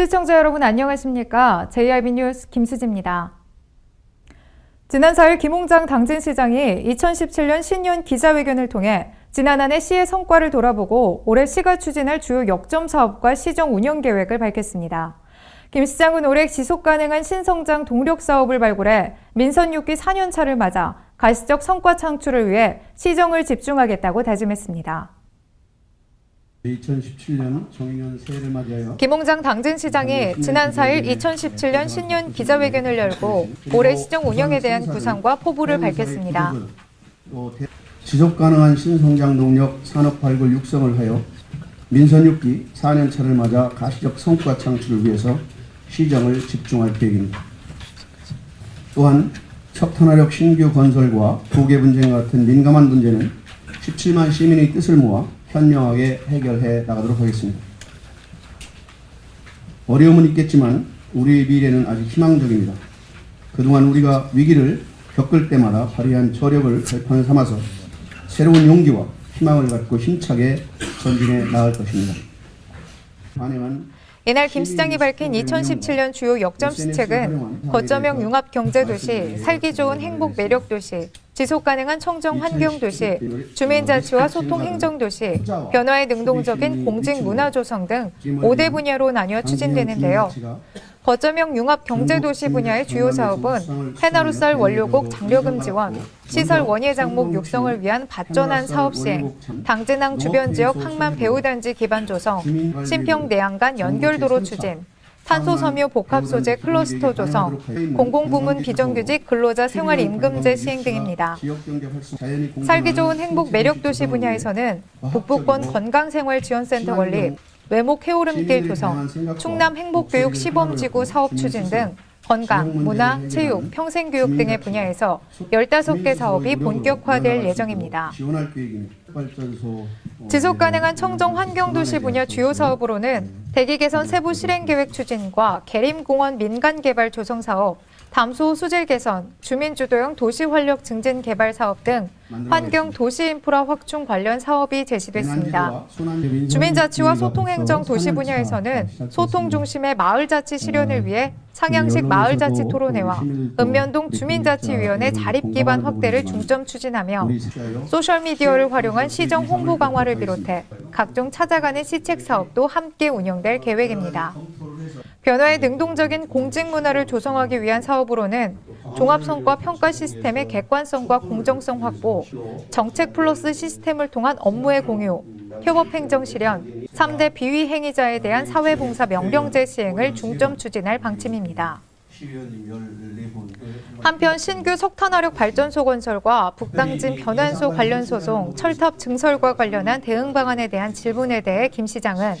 시청자 여러분 안녕하십니까? JIB 뉴스 김수지입니다. 지난 4일 김홍장 당진시장이 2017년 신년 기자회견을 통해 지난 한해 시의 성과를 돌아보고 올해 시가 추진할 주요 역점 사업과 시정 운영 계획을 밝혔습니다. 김 시장은 올해 지속 가능한 신성장 동력 사업을 발굴해 민선 6기 4년차를 맞아 가시적 성과 창출을 위해 시정을 집중하겠다고 다짐했습니다. 2017년 정인년 새해를 맞이하여 김홍장 당진시장이 지난 4일 2017년 신년 기자회견을 열고 올해 시정 운영에 대한 구상과 포부를 밝혔습니다. 지속 가능한 신성장 동력 산업 발굴 육성을 하여 민선 6기 4년차를 맞아 가시적 성과 창출을 위해서 시정을 집중할 계획입니다. 또한 석탄화력 신규 건설과 부계 분쟁 같은 민감한 문제는 17만 시민의 뜻을 모아 현명하게 해결해 나가도록 하겠습니다. 어려움은 있겠지만 우리의 미래는 아직 희망적입니다. 그동안 우리가 위기를 겪을 때마다 발휘한 저력을 발판을 삼아서 새로운 용기와 희망을 갖고 힘차게 전진해 나갈 것입니다. 반영한 이날 김 시장이 밝힌 2017년 주요 역점 시책은 거점형 융합 경제 도시, 살기 좋은 행복 매력 도시, 지속 가능한 청정 환경 도시, 주민 자치와 소통 행정 도시, 변화에 능동적인 공직 문화 조성 등 5대 분야로 나뉘어 추진되는데요. 거점형 융합 경제 도시 분야의 주요 사업은 해나루쌀 원료곡 장려금 지원, 시설 원예 장목 육성을 위한 발전한 사업 시행, 당진항 주변 지역 항만 배후단지 기반 조성, 신평 내양간 연결도로 추진, 탄소 섬유 복합 소재 클러스터 조성, 공공부문 비정규직 근로자 생활 임금제 시행 등입니다. 살기 좋은 행복 매력 도시 분야에서는 북부권 건강생활지원센터 건립, 외목 해오름길 조성, 충남 행복교육 시범지구 사업 추진 등 건강, 문화, 체육, 평생교육 등의 분야에서 15개 사업이 본격화될 예정입니다. 지속 가능한 청정 환경 도시 분야 주요 사업으로는 대기 개선 세부 실행 계획 추진과 계림공원 민간 개발 조성 사업, 담소 수질 개선, 주민 주도형 도시 활력 증진 개발 사업 등 환경 도시 인프라 확충 관련 사업이 제시됐습니다. 주민 자치와 소통 행정 도시 분야에서는 소통 중심의 마을 자치 실현을 위해 상향식 마을 자치 토론회와 읍면동 주민 자치 위원회 자립 기반 확대를 중점 추진하며 소셜 미디어를 활용한 시정 홍보 강화를 비롯해 각종 찾아가는 시책 사업도 함께 운영될 계획입니다. 변화에 능동적인 공직 문화를 조성하기 위한 사업으로는 종합성과 평가 시스템의 객관성과 공정성 확보, 정책 플러스 시스템을 통한 업무의 공유, 협업 행정 실현, 3대 비위 행위자에 대한 사회봉사 명령제 시행을 중점 추진할 방침입니다. 한편 신규 석탄화력 발전소 건설과 북당진 변환소 관련 소송, 철탑 증설과 관련한 대응 방안에 대한 질문에 대해 김 시장은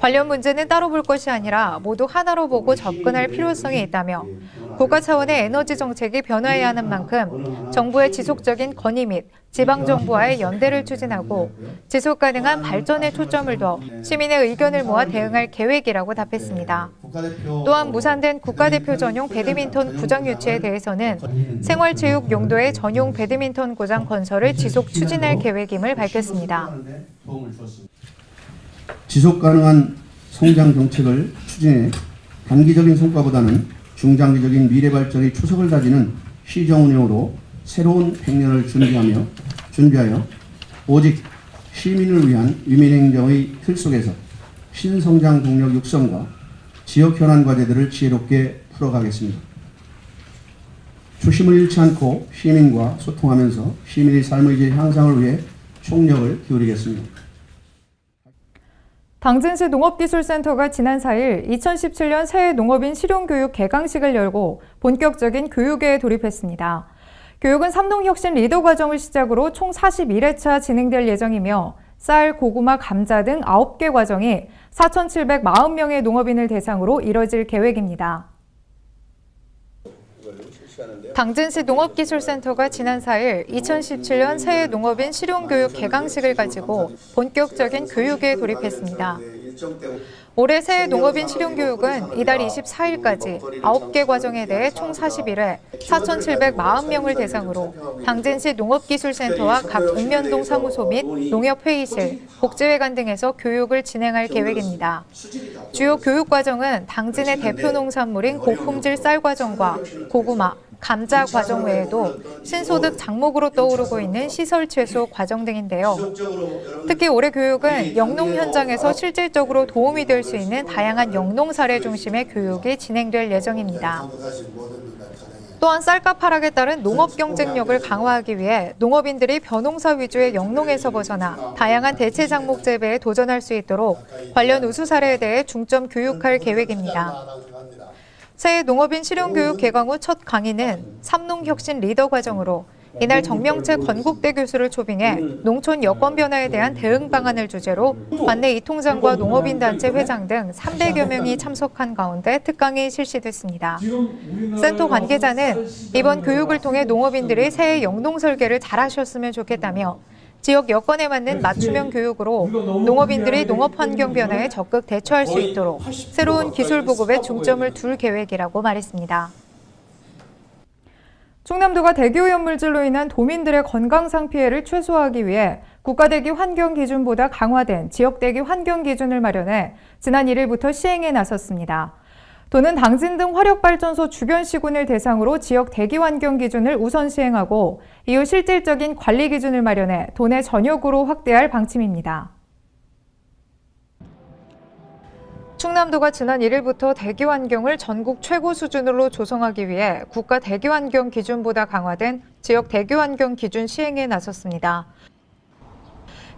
관련 문제는 따로 볼 것이 아니라 모두 하나로 보고 접근할 필요성이 있다며 국가 차원의 에너지 정책이 변화해야 하는 만큼 정부의 지속적인 건의 및 지방정부와의 연대를 추진하고 지속 가능한 발전에 초점을 둬 시민의 의견을 모아 대응할 계획이라고 답했습니다. 또한 무산된 국가대표 전용 배드민턴 구장 유치에 대해서는 생활체육 용도의 전용 배드민턴 구장 건설을 지속 추진할 계획임을 밝혔습니다. 지속 가능한 성장 정책을 추진해 단기적인 성과보다는 중장기적인 미래 발전의 초석을 다지는 시정 운영으로 새로운 100년을 준비하며 준비하여 오직 시민을 위한 위민행정의 틀 속에서 신성장 동력 육성과 지역 현안 과제들을 지혜롭게 풀어가겠습니다. 초심을 잃지 않고 시민과 소통하면서 시민의 삶의 질 향상을 위해 총력을 기울이겠습니다. 당진시 농업기술센터가 지난 4일 2017년 새해 농업인 실용교육 개강식을 열고 본격적인 교육에 돌입했습니다. 교육은 삼동혁신 리더 과정을 시작으로 총 41회차 진행될 예정이며 쌀, 고구마, 감자 등 9개 과정이 4,740명의 농업인을 대상으로 이뤄질 계획입니다. 당진시 농업기술센터가 지난 4일 2017년 새해 농업인 실용교육 개강식을 가지고 본격적인 교육에 돌입했습니다. 올해 새해 농업인 실용 교육은 이달 24일까지 9개 과정에 대해 총 41회 4,740명을 대상으로 당진시 농업기술센터와 각 읍면동 사무소 및 농협회의실, 복지회관 등에서 교육을 진행할 계획입니다. 주요 교육 과정은 당진의 대표 농산물인 고품질 쌀 과정과 고구마, 감자 과정 외에도 신소득 장목으로 떠오르고 있는 시설 채소 과정 등인데요. 특히 올해 교육은 영농 현장에서 실질적으로 도움이 될 수 있는 다양한 영농 사례 중심의 교육이 진행될 예정입니다. 또한 쌀값 하락에 따른 농업 경쟁력을 강화하기 위해 농업인들이 벼농사 위주의 영농에서 벗어나 다양한 대체 작목 재배에 도전할 수 있도록 관련 우수 사례에 대해 중점 교육할 계획입니다. 새해 농업인 실용교육 개강 후 첫 강의는 삼농혁신 리더 과정으로 이날 정명채 건국대 교수를 초빙해 농촌 여건 변화에 대한 대응 방안을 주제로 관내 이통장과 농업인 단체 회장 등 300여 명이 참석한 가운데 특강이 실시됐습니다. 센터 관계자는 이번 교육을 통해 농업인들이 새해 영농 설계를 잘하셨으면 좋겠다며 지역 여건에 맞는 맞춤형 교육으로 농업인들이 농업 환경 변화에 적극 대처할 수 있도록 새로운 기술 보급에 중점을 둘 계획이라고 말했습니다. 충남도가 대기오염 물질로 인한 도민들의 건강상 피해를 최소화하기 위해 국가대기 환경 기준보다 강화된 지역대기 환경 기준을 마련해 지난 1일부터 시행에 나섰습니다. 도는 당진 등 화력발전소 주변 시군을 대상으로 지역 대기 환경 기준을 우선 시행하고 이후 실질적인 관리 기준을 마련해 도내 전역으로 확대할 방침입니다. 충남도가 지난 1일부터 대기 환경을 전국 최고 수준으로 조성하기 위해 국가 대기 환경 기준보다 강화된 지역 대기 환경 기준 시행에 나섰습니다.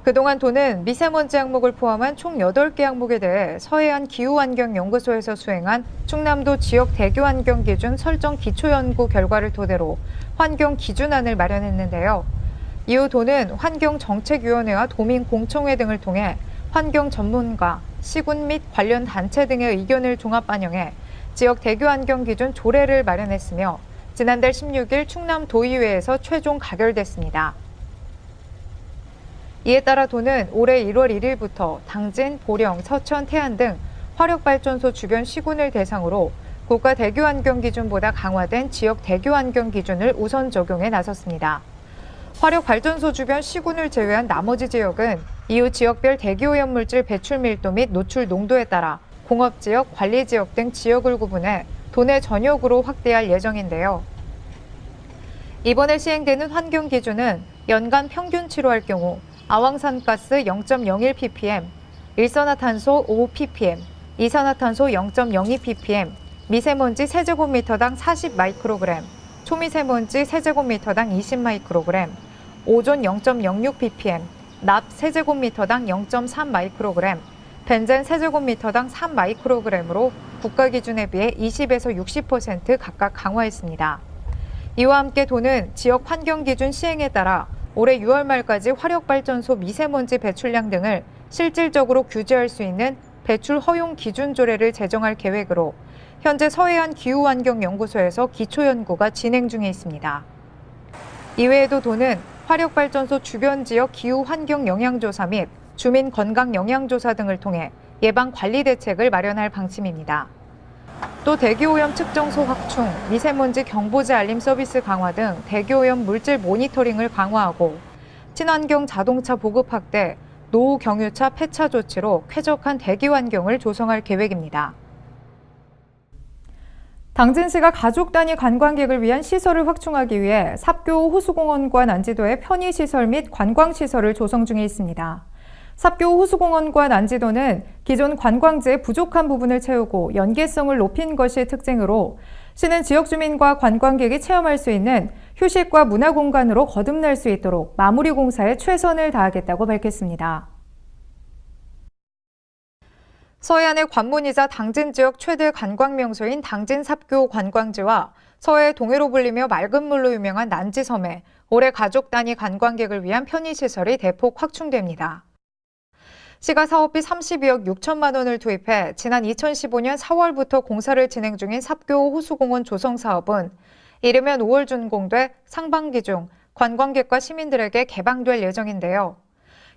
그동안 도는 미세먼지 항목을 포함한 총 8개 항목에 대해 서해안 기후환경연구소에서 수행한 충남도 지역 대기 환경 기준 설정 기초연구 결과를 토대로 환경 기준안을 마련했는데요. 이후 도는 환경정책위원회와 도민공청회 등을 통해 환경 전문가, 시군 및 관련 단체 등의 의견을 종합 반영해 지역 대기 환경 기준 조례를 마련했으며 지난달 16일 충남 도의회에서 최종 가결됐습니다. 이에 따라 도는 올해 1월 1일부터 당진, 보령, 서천, 태안 등 화력발전소 주변 시군을 대상으로 국가 대기 환경 기준보다 강화된 지역 대기 환경 기준을 우선 적용해 나섰습니다. 화력 발전소 주변 시군을 제외한 나머지 지역은 이후 지역별 대기 오염 물질 배출 밀도 및 노출 농도에 따라 공업 지역, 관리 지역 등 지역을 구분해 도내 전역으로 확대할 예정인데요. 이번에 시행되는 환경 기준은 연간 평균치로 할 경우 아황산가스 0.01 ppm, 일산화탄소 5 ppm, 이산화탄소 0.02 ppm, 미세먼지 세제곱미터당 40 마이크로그램, 초미세먼지 세제곱미터당 20 마이크로그램, 오존 0.06 ppm, 납 세제곱미터당 0.3 마이크로그램, 벤젠 세제곱미터당 3 마이크로그램으로 국가 기준에 비해 20에서 60% 각각 강화했습니다. 이와 함께 도는 지역 환경 기준 시행에 따라 올해 6월 말까지 화력발전소 미세먼지 배출량 등을 실질적으로 규제할 수 있는 배출 허용 기준 조례를 제정할 계획으로 현재 서해안 기후환경연구소에서 기초연구가 진행 중에 있습니다. 이외에도 도는 화력발전소 주변 지역 기후 환경 영향조사 및 주민 건강 영향조사 등을 통해 예방 관리 대책을 마련할 방침입니다. 또 대기오염 측정소 확충, 미세먼지 경보제 알림 서비스 강화 등 대기오염 물질 모니터링을 강화하고 친환경 자동차 보급 확대, 노후 경유차 폐차 조치로 쾌적한 대기 환경을 조성할 계획입니다. 당진시가 가족 단위 관광객을 위한 시설을 확충하기 위해 삽교 호수공원과 난지도의 편의시설 및 관광시설을 조성 중에 있습니다. 삽교 호수공원과 난지도는 기존 관광지의 부족한 부분을 채우고 연계성을 높인 것이 특징으로 시는 지역 주민과 관광객이 체험할 수 있는 휴식과 문화 공간으로 거듭날 수 있도록 마무리 공사에 최선을 다하겠다고 밝혔습니다. 서해안의 관문이자 당진 지역 최대 관광 명소인 당진 삽교 관광지와 서해 동해로 불리며 맑은 물로 유명한 난지섬에 올해 가족 단위 관광객을 위한 편의시설이 대폭 확충됩니다. 시가 사업비 32억 6천만 원을 투입해 지난 2015년 4월부터 공사를 진행 중인 삽교 호수공원 조성 사업은 이르면 5월 준공돼 상반기 중 관광객과 시민들에게 개방될 예정인데요.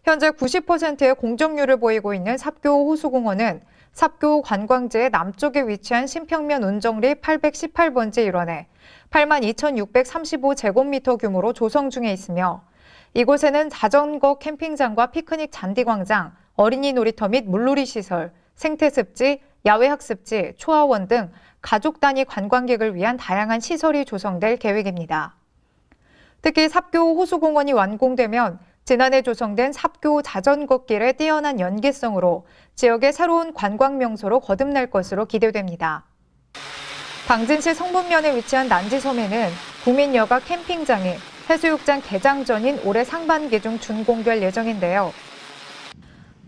현재 90%의 공정률을 보이고 있는 삽교 호수공원은 삽교 관광지의 남쪽에 위치한 신평면 운정리 818번지 일원에 8만 2,635제곱미터 규모로 조성 중에 있으며 이곳에는 자전거 캠핑장과 피크닉 잔디광장, 어린이 놀이터 및 물놀이 시설, 생태습지, 야외학습지, 초아원 등 가족 단위 관광객을 위한 다양한 시설이 조성될 계획입니다. 특히 삽교 호수공원이 완공되면 지난해 조성된 삽교 자전거길의 뛰어난 연계성으로 지역의 새로운 관광 명소로 거듭날 것으로 기대됩니다. 당진시 성북면에 위치한 난지섬에는 국민여가 캠핑장이 해수욕장 개장 전인 올해 상반기 중 준공될 예정인데요.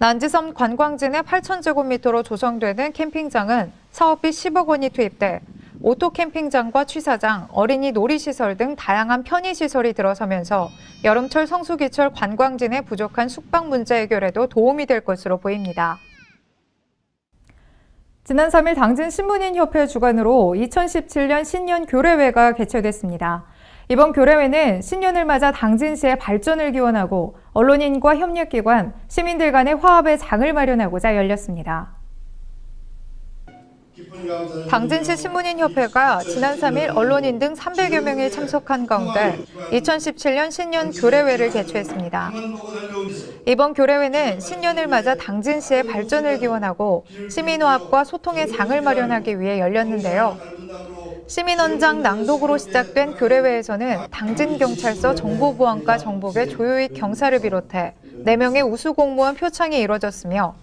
난지섬 관광지 내 8,000제곱미터로 조성되는 캠핑장은 사업비 10억 원이 투입돼 오토 캠핑장과 취사장, 어린이 놀이시설 등 다양한 편의시설이 들어서면서 여름철 성수기철 관광지 내 부족한 숙박 문제 해결에도 도움이 될 것으로 보입니다. 지난 3일 당진 신문인협회 주관으로 2017년 신년 교례회가 개최됐습니다. 이번 교례회는 신년을 맞아 당진시의 발전을 기원하고 언론인과 협력기관, 시민들 간의 화합의 장을 마련하고자 열렸습니다. 당진시 신문인협회가 지난 3일 언론인 등 300여 명이 참석한 가운데 2017년 신년 교례회를 개최했습니다. 이번 교례회는 신년을 맞아 당진시의 발전을 기원하고 시민화합과 소통의 장을 마련하기 위해 열렸는데요. 시민원장 낭독으로 시작된 교례회에서는 당진경찰서 정보보안과 정보계 조효익 경사를 비롯해 4명의 우수공무원 표창이 이뤄졌으며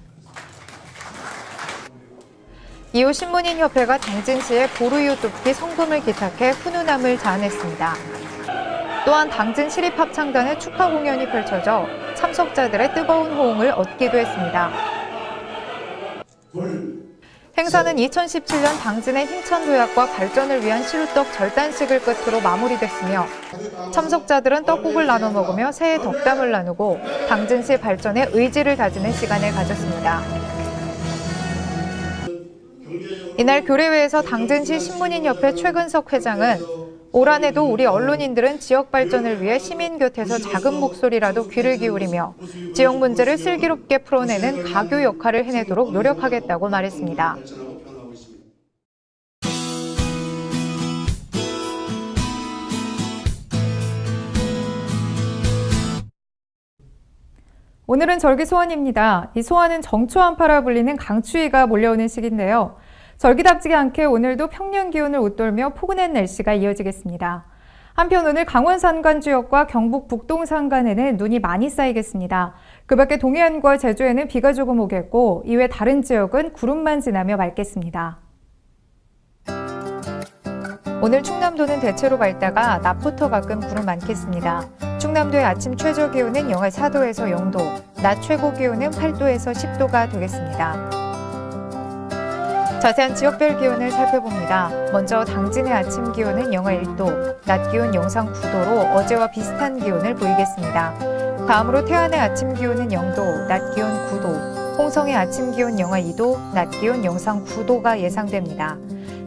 이후 신문인협회가 당진시에 보루유 뚫기 성금을 기탁해 훈훈함을 자아냈습니다. 또한 당진 시립합창단의 축하 공연이 펼쳐져 참석자들의 뜨거운 호응을 얻기도 했습니다. 행사는 2017년 당진의 힘찬 도약과 발전을 위한 시루떡 절단식을 끝으로 마무리됐으며 참석자들은 떡국을 나눠 먹으며 새해 덕담을 나누고 당진시 발전의 의지를 다지는 시간을 가졌습니다. 이날 교례회에서 당진시 신문인협회 최근석 회장은 올 한해도 우리 언론인들은 지역 발전을 위해 시민 곁에서 작은 목소리라도 귀를 기울이며 지역 문제를 슬기롭게 풀어내는 가교 역할을 해내도록 노력하겠다고 말했습니다. 오늘은 절기 소원입니다. 이 소원은 정초한파라 불리는 강추위가 몰려오는 시기인데요. 절기답지게 않게 오늘도 평년 기온을 웃돌며 포근한 날씨가 이어지겠습니다. 한편 오늘 강원 산간 지역과 경북 북동 산간에는 눈이 많이 쌓이겠습니다. 그 밖에 동해안과 제주에는 비가 조금 오겠고 이외 다른 지역은 구름만 지나며 맑겠습니다. 오늘 충남도는 대체로 맑다가 낮부터 가끔 구름 많겠습니다. 충남도의 아침 최저 기온은 영하 4도에서 0도, 낮 최고 기온은 8도에서 10도가 되겠습니다. 자세한 지역별 기온을 살펴봅니다. 먼저 당진의 아침 기온은 영하 1도, 낮 기온 영상 9도로 어제와 비슷한 기온을 보이겠습니다. 다음으로 태안의 아침 기온은 0도, 낮 기온 9도, 홍성의 아침 기온 영하 2도, 낮 기온 영상 9도가 예상됩니다.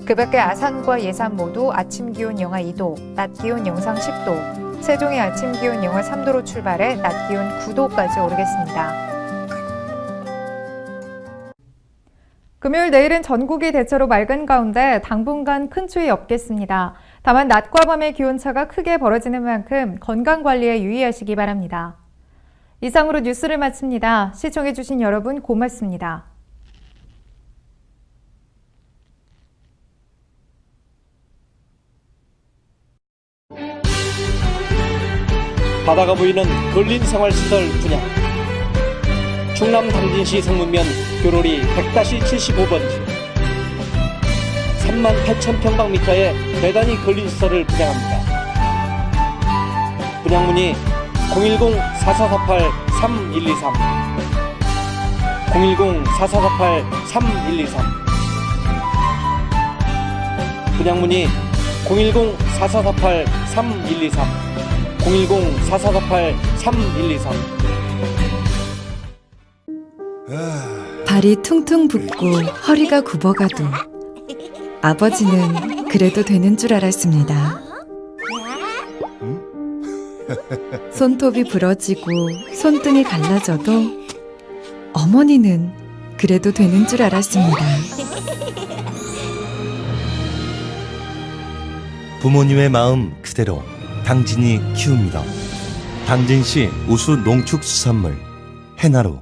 그 밖에 아산과 예산 모두 아침 기온 영하 2도, 낮 기온 영상 10도, 세종의 아침 기온 영하 3도로 출발해 낮 기온 9도까지 오르겠습니다. 금요일 내일은 전국이 대체로 맑은 가운데 당분간 큰 추위 없겠습니다. 다만 낮과 밤의 기온차가 크게 벌어지는 만큼 건강 관리에 유의하시기 바랍니다. 이상으로 뉴스를 마칩니다. 시청해주신 여러분 고맙습니다. 바다가 보이는 근린 생활시설 분양 충남 당진시 성문면 교로리 100-75번지 3만 8천 평방미터의 대단위 근린시설을 분양합니다. 분양 문의 010-4448-3123 010-4448-3123 분양 문의 010-4448-3123 010-4448-3123 발이 퉁퉁 붓고 허리가 굽어가도 아버지는 그래도 되는 줄 알았습니다. 손톱이 부러지고 손등이 갈라져도 어머니는 그래도 되는 줄 알았습니다. 부모님의 마음 그대로 당진이 키웁니다. 당진시 우수 농축수산물 해나루